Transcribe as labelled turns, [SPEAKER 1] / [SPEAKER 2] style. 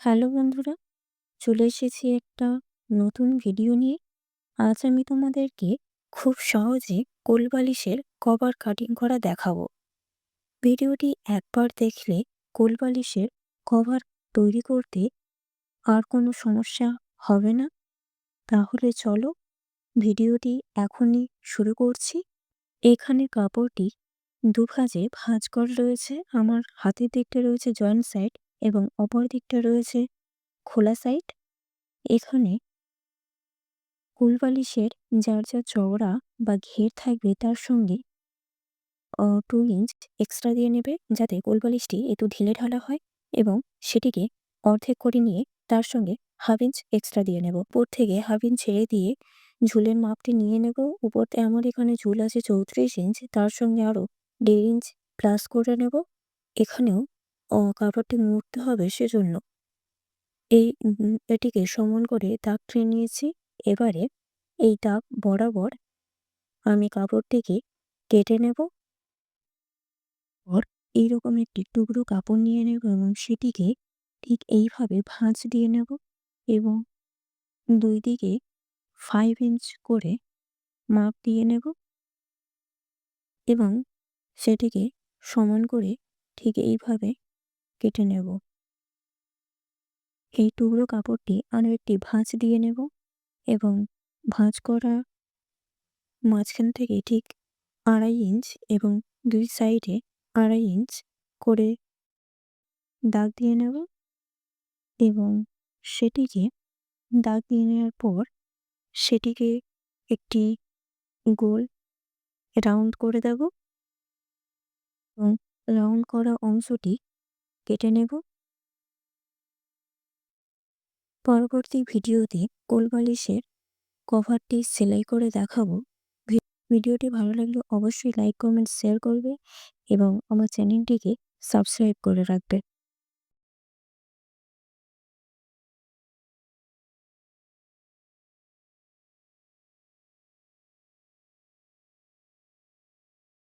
[SPEAKER 1] Hello বন্ধুরা, চলে এসেছি একটা নতুন ভিডিও নিয়ে। আজ আমি তোমাদেরকে খুব সহজে কোল বালিশের কভার কাটিং করা দেখাবো। ভিডিওটি একবার দেখলে কোল বালিশের কভার তৈরি করতে আর কোনো সমস্যা হবে না। তাহলে চলো ভিডিওটি এখনই শুরু করছি। এখানে কাপড়টি দুভাজে ভাঁজ করা রয়েছে। আমার হাতের দিকটা রয়েছে জয়েন্ট সাইড এবং অপর দিকটা রয়েছে খোলা সাইড এখানে কুলবালিশের যার যা চওড়া বা ঘের থাকবে তার সঙ্গে টু ইঞ্চ এক্সট্রা দিয়ে নেবে যাতে কোলবালিশটি একটু ঢিলে ঢালা হয় এবং সেটিকে অর্ধেক করে নিয়ে তার সঙ্গে হাফ ইঞ্চ এক্সট্রা দিয়ে নেব। উপর থেকে হাফ ইঞ্চ ছেড়ে দিয়ে ঝুলের মাপটি নিয়ে নেব। উপরতে আমার এখানে ঝুল আছে চৌত্রিশ ইঞ্চ তার সঙ্গে আরও দেড় ইঞ্চ প্লাস করে নেব। এখানেও কাপড়টি মুড়তে হবে সেজন্য। এই এটিকে সমান করে দাগ টেনে নিয়েছি। এবারে এই দাগ বরাবর আমি কাপড়টিকে কেটে নেব। পর এইরকম একটি টুকরো কাপড় নিয়ে নেব এবং সেটিকে ঠিক এইভাবে ভাঁজ দিয়ে নেব এবং দুই দিকে ফাইভ ইঞ্চ করে মাপ দিয়ে নেব এবং সেটিকে সমান করে ঠিক এইভাবে কেটে নেব। এই টুকরো কাপড়টি আরও একটি ভাঁজ দিয়ে নেব এবং ভাঁজ করা মাঝখান থেকে ঠিক আড়াই ইঞ্চ এবং দুই সাইডে আড়াই ইঞ্চ করে দাগ দিয়ে নেব এবং সেটিকে দাগ দিয়ে নেওয়ার পর সেটিকে একটি গোল রাউন্ড করে দেব এবং রাউন্ড করা অংশটি কেটে নেব। পরবর্তী ভিডিওতে কোলবালিশের কভারটি সেলাই করে দেখাবো। ভিডিওটি ভালো লাগলে অবশ্যই লাইক, কমেন্ট, শেয়ার করবে এবং আমার চ্যানেলটিকে সাবস্ক্রাইব করে রাখবে।